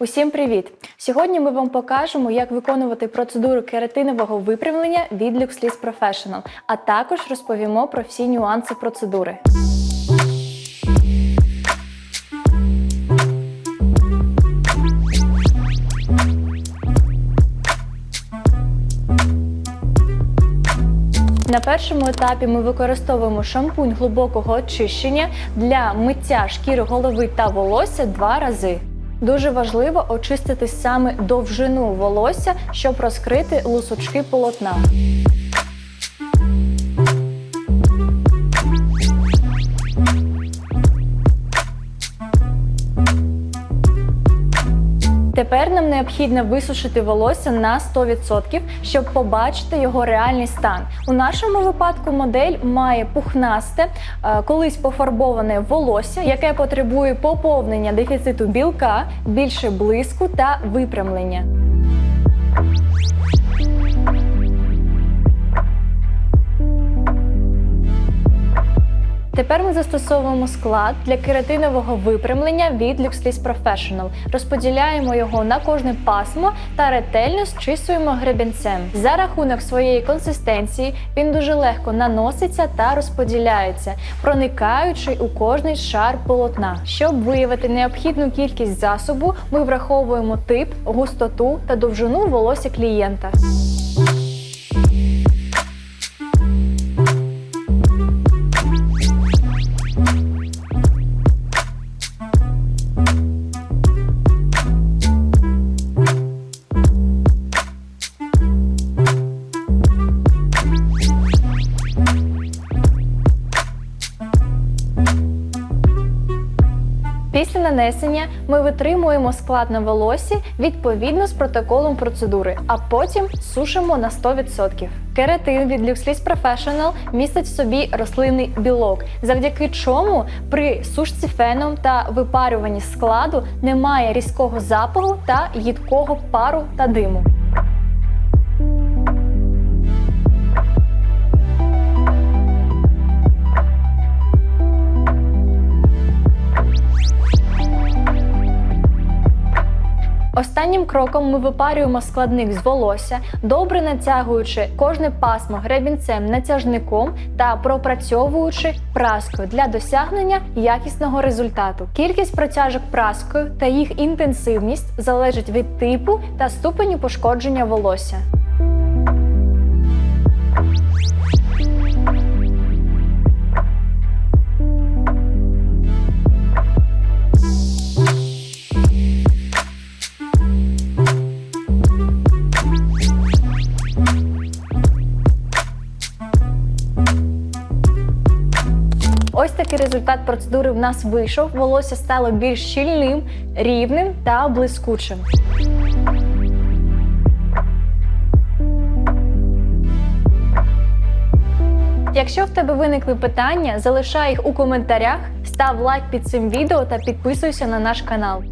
Усім привіт! Сьогодні ми вам покажемо, як виконувати процедуру кератинового випрямлення від LuxLease Professional, а також розповімо про всі нюанси процедури. На першому етапі ми використовуємо шампунь глибокого очищення для миття шкіри голови та волосся два рази. Дуже важливо очистити саме довжину волосся, щоб розкрити лусочки полотна. Тепер нам необхідно висушити волосся на 100%, щоб побачити його реальний стан. У нашому випадку модель має пухнасте, е, колись пофарбоване волосся, яке потребує поповнення дефіциту білка, більше блиску та випрямлення. Тепер ми застосовуємо склад для кератинового випрямлення від LuxLease Professional. Розподіляємо його на кожне пасмо та ретельно зчисуємо гребінцем. За рахунок своєї консистенції він дуже легко наноситься та розподіляється, проникаючи у кожний шар полотна. Щоб виявити необхідну кількість засобу, ми враховуємо тип, густоту та довжину волосся клієнта. Після нанесення ми витримуємо склад на волосі відповідно з протоколом процедури, а потім сушимо на 100%. Кератин від LuxLease Professional містить в собі рослинний білок, завдяки чому при сушці феном та випарюванні складу немає різкого запаху та їдкого пару та диму. Останнім кроком ми випарюємо складник з волосся, добре натягуючи кожне пасмо гребінцем натяжником та пропрацьовуючи праскою для досягнення якісного результату. Кількість протяжок праскою та їх інтенсивність залежить від типу та ступеню пошкодження волосся. Ось такий результат процедури в нас вийшов. Волосся стало більш щільним, рівним та блискучим. Якщо в тебе виникли питання, залишай їх у коментарях, став лайк під цим відео та підписуйся на наш канал.